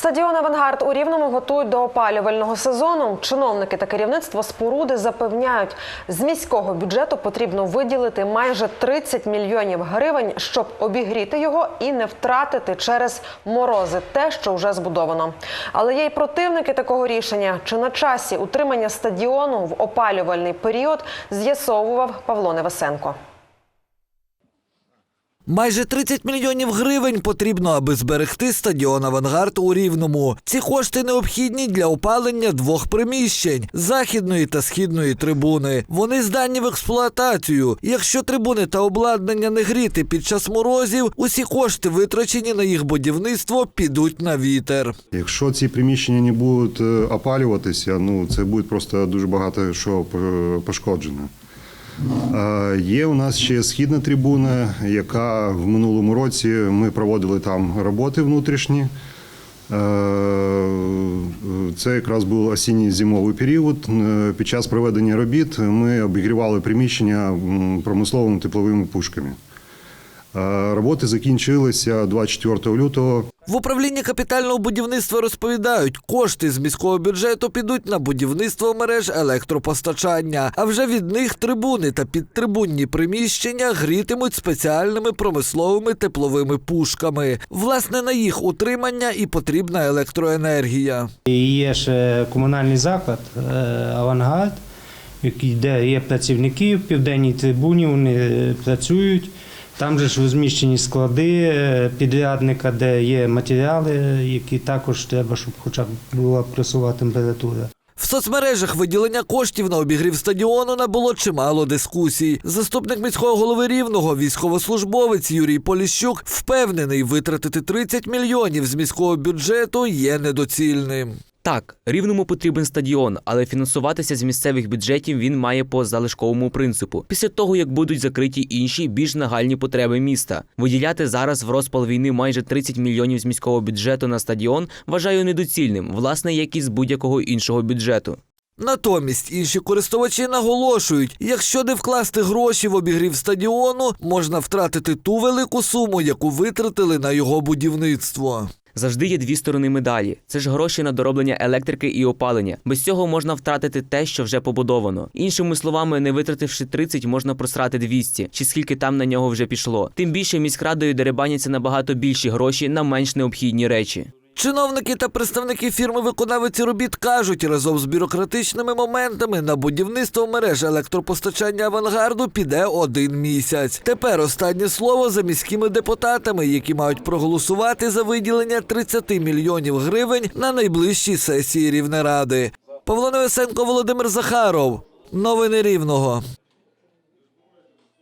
Стадіон Авангард у Рівному готують до опалювального сезону. Чиновники та керівництво споруди запевняють, з міського бюджету потрібно виділити майже 30 мільйонів гривень, щоб обігріти його і не втратити через морози те, що вже збудовано. Але є й противники такого рішення. Чи на часі утримання стадіону в опалювальний період з'ясовував Павло Невесенко. Майже 30 мільйонів гривень потрібно, аби зберегти стадіон Авангард у Рівному. Ці кошти необхідні для опалення двох приміщень західної та східної трибуни. Вони здані в експлуатацію. Якщо трибуни та обладнання не гріти під час морозів, усі кошти, витрачені на їх будівництво, підуть на вітер. Якщо ці приміщення не будуть е, опалюватися, ну це буде просто дуже багато що е, пошкоджено. Е, Є у нас ще східна трибуна, яка в минулому році ми проводили там роботи внутрішні. Е, Це якраз був осінній зимовий період. Е, Під час проведення робіт ми обігрівали приміщення промисловими тепловими пушками. Е, Роботи закінчилися 24 лютого. В управлінні капітального будівництва розповідають, кошти з міського бюджету підуть на будівництво мереж електропостачання. А вже від них трибуни та підтрибунні приміщення грітимуть спеціальними промисловими тепловими пушками. Власне, на їх утримання і потрібна електроенергія. Є ще комунальний заклад е, Авангард, де є працівники в південній трибуні, вони е, працюють. Там же ж розміщені склади е, підрядника, де є матеріали, які також треба, щоб хоча б була плюсова температура. В соцмережах виділення коштів на обігрів стадіону набуло чимало дискусій. Заступник міського голови рівного, військовослужбовець Юрій Поліщук, впевнений, витратити 30 мільйонів з міського бюджету є недоцільним. Так, рівному потрібен стадіон, але фінансуватися з місцевих бюджетів він має по залишковому принципу. Після того як будуть закриті інші більш нагальні потреби міста. Виділяти зараз в розпал війни майже 30 мільйонів з міського бюджету на стадіон вважаю недоцільним, власне, як і з будь-якого іншого бюджету. Натомість інші користувачі наголошують, якщо не вкласти гроші в обігрів стадіону, можна втратити ту велику суму, яку витратили на його будівництво. Завжди є дві сторони медалі. Це ж гроші на дороблення електрики і опалення. Без цього можна втратити те, що вже побудовано. Іншими словами, не витративши 30, можна просрати 200, чи скільки там на нього вже пішло. Тим більше міськрадою деребаняться набагато більші гроші на менш необхідні речі. Чиновники та представники фірми виконавиці робіт кажуть, разом з бюрократичними моментами на будівництво мереж електропостачання авангарду піде один місяць. Тепер останнє слово за міськими депутатами, які мають проголосувати за виділення 30 мільйонів гривень на найближчій сесії Рівнеради. Павло Невесенко, Володимир Захаров. Новини Рівного.